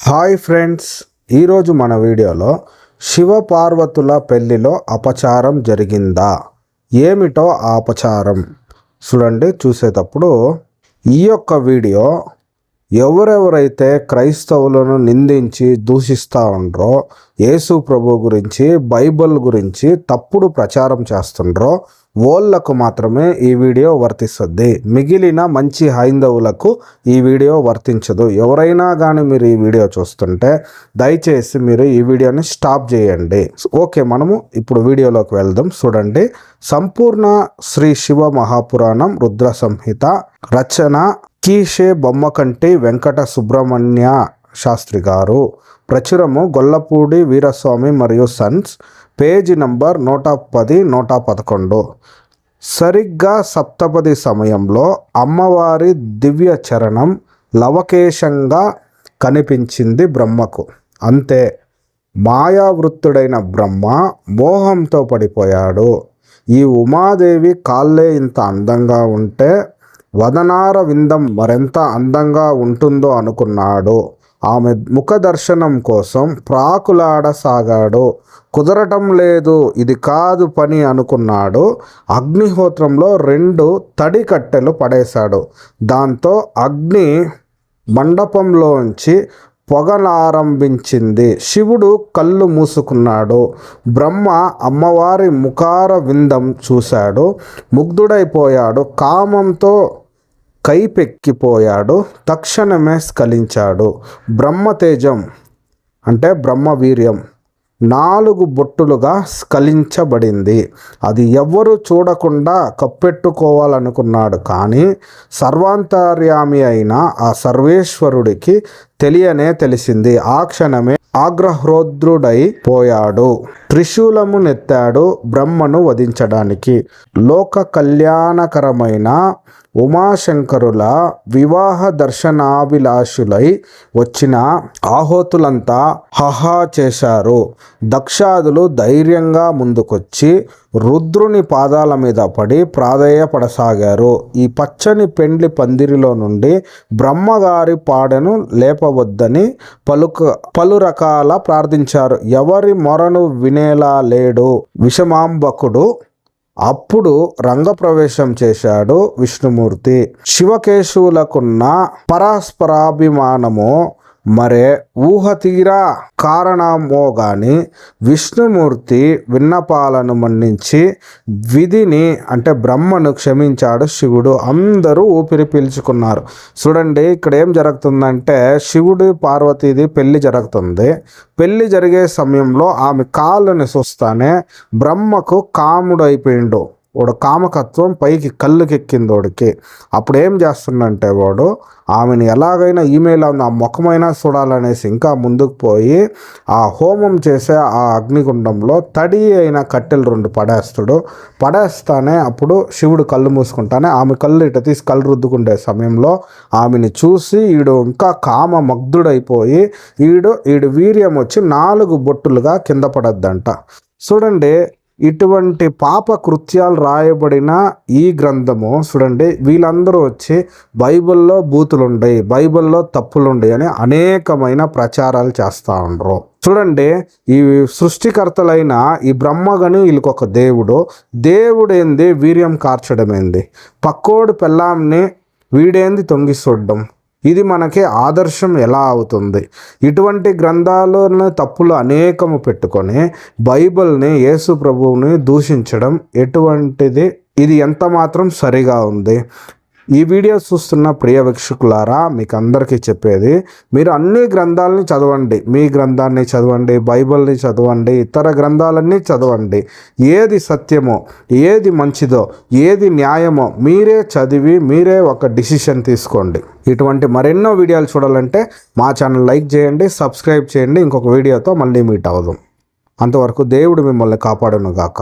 Hi friends ఈరోజు మన వీడియోలో శివ పార్వతుల పెళ్ళిలో అపచారం జరిగిందా? ఏమిటో ఆ అపచారం? చూడండి చూసేటప్పుడు ఈ యొక్క వీడియో ఎవరెవరైతే క్రైస్తవులను నిందించి దూషిస్తూ ఉండరో యేసు ప్రభు గురించి బైబిల్ గురించి తప్పుడు ప్రచారం చేస్తుండ్రో వాళ్ళకు మాత్రమే ఈ వీడియో వర్తిస్తుంది. మిగిలిన మంచి హైందవులకు ఈ వీడియో వర్తించదు. ఎవరైనా కానీ మీరు ఈ వీడియో చూస్తుంటే దయచేసి మీరు ఈ వీడియోని స్టాప్ చేయండి. ఓకే మనము ఇప్పుడు వీడియోలోకి వెళ్దాం. చూడండి. సంపూర్ణ శ్రీ శివ మహాపురాణం రుద్ర సంహిత రచన కీషే బొమ్మకంటి వెంకట సుబ్రహ్మణ్య శాస్త్రి గారు. ప్రచురము గొల్లపూడి వీరస్వామి మరియు సన్స్. పేజీ నంబర్ నూట పది నూట పదకొండు. సరిగ్గా సప్తపది సమయంలో అమ్మవారి దివ్య చరణం లవకేశంగా కనిపించింది బ్రహ్మకు. అంతే. మాయావృత్తుడైన బ్రహ్మ మోహంతో పడిపోయాడు. ఈ ఉమాదేవి కాళ్ళే ఇంత అందంగా ఉంటే వదనార విందం మరెంత అందంగా ఉంటుందో అనుకున్నాడు. ఆమె ముఖ దర్శనం కోసం ప్రాకులాడసాగాడు. కుదరటం లేదు ఇది కాదు పని అనుకున్నాడు. అగ్నిహోత్రంలో రెండు తడి కట్టెలు పడేశాడు. దాంతో అగ్ని మండపంలోంచి పొగలారంభించింది. శివుడు కళ్ళు మూసుకున్నాడు. బ్రహ్మ అమ్మవారి ముఖార విందం చూశాడు. ముగ్ధుడైపోయాడు. కామంతో కైపెక్కిపోయాడు. తక్షణమే స్ఖలించాడు. బ్రహ్మతేజం అంటే బ్రహ్మవీర్యం నాలుగు బొట్టులుగా స్ఖలించబడింది. అది ఎవ్వరూ చూడకుండా కప్పెట్టుకోవాలనుకున్నాడు కానీ సర్వాంతర్యామి అయిన ఆ సర్వేశ్వరుడికి తెలియనే తెలిసింది. ఆ క్షణమే ఆగ్రహోద్రుడై పోయాడు. త్రిశూలము నెత్తాడు బ్రహ్మను వధించడానికి. లోక కళ్యాణకరమైన ఉమాశంకరుల వివాహ దర్శనాభిలాషులై వచ్చిన ఆహోతులంతా హహా చేశారు. దక్షాదులు ధైర్యంగా ముందుకొచ్చి రుద్రుని పాదాల మీద పడి ప్రాధేయపడసాగారు. ఈ పచ్చని పెండ్లి పందిరిలో నుండి బ్రహ్మగారి పాడెను లేపవద్దని పలుక పలు రకాల ప్రార్థించారు. ఎవరి మొరను వినేలా లేడు విషమాంబకుడు అప్పుడు రంగప్రవేశం చేశాడు విష్ణుమూర్తి. శివకేశవులకున్న పరస్పరాభిమానము మరే ఊహ తీరా కారణమో గాని విష్ణుమూర్తి విన్నపాలను మన్నించి విధిని అంటే బ్రహ్మను క్షమించాడు శివుడు. అందరూ ఊపిరి పీల్చుకున్నారు. చూడండి ఇక్కడ ఏం జరుగుతుందంటే శివుడు పార్వతీది పెళ్ళి జరుగుతుంది. పెళ్ళి జరిగే సమయంలో ఆమె కాళ్ళని చూస్తానే బ్రహ్మకు కాముడైపోయిండు. వాడు కామకత్వం పైకి కళ్ళుకెక్కింది వాడికి అప్పుడు ఏం చేస్తుండంటే వాడు ఆమెను ఎలాగైనా ఈమెయిల్ ఉంది ఆ ముఖమైనా చూడాలనేసి ఇంకా ముందుకు పోయి ఆ హోమం చేసే ఆ అగ్నిగుండంలో తడి అయిన కట్టెలు రెండు పడేస్తాడు. పడేస్తానే అప్పుడు శివుడు కళ్ళు మూసుకుంటానే ఆమె కళ్ళు ఇట తీసి కళ్ళు రుద్దుకుండే సమయంలో ఆమెని చూసి ఈడు ఇంకా కామ మగ్ధుడైపోయి ఈడు ఈడు వీర్యం వచ్చి నాలుగు బొట్టులుగా కింద పడద్దంట. చూడండి ఇటువంటి పాప కృత్యాలు రాయబడిన ఈ గ్రంథము చూడండి వీళ్ళందరూ వచ్చి బైబిల్లో బూతులుండయి బైబిల్లో తప్పులుండయి అని అనేకమైన ప్రచారాలు చేస్తూ ఉండరు. చూడండి ఈ సృష్టికర్తలైన ఈ బ్రహ్మగని వీళ్ళకి ఒక దేవుడు. దేవుడేంది? వీర్యం కార్చడమేంది? పక్కోడు పెళ్ళాంని వీడేంది తొంగి చూడడం ఇది మనకి ఆదర్శం ఎలా అవుతుంది? ఇటువంటి గ్రంథాలను తప్పులు అనేకము పెట్టుకొని బైబిల్ని యేసు ప్రభువుని దూషించడం ఎటువంటిది? ఇది ఎంత మాత్రం సరిగా ఉంది? ఈ వీడియో చూస్తున్న ప్రియ వీక్షకులారా మీకు అందరికీ చెప్పేది మీరు అన్ని గ్రంథాలని చదవండి. మీ గ్రంథాన్ని చదవండి బైబిల్ని చదవండి ఇతర గ్రంథాలన్నీ చదవండి. ఏది సత్యమో ఏది మంచిదో ఏది న్యాయమో మీరే చదివి మీరే ఒక డిసిషన్ తీసుకోండి. ఇటువంటి మరెన్నో వీడియోలు చూడాలంటే మా ఛానల్ లైక్ చేయండి సబ్స్క్రైబ్ చేయండి. ఇంకొక వీడియోతో మళ్ళీ మీట్ అవుదాం. అంతవరకు దేవుడు మిమ్మల్ని కాపాడును గాక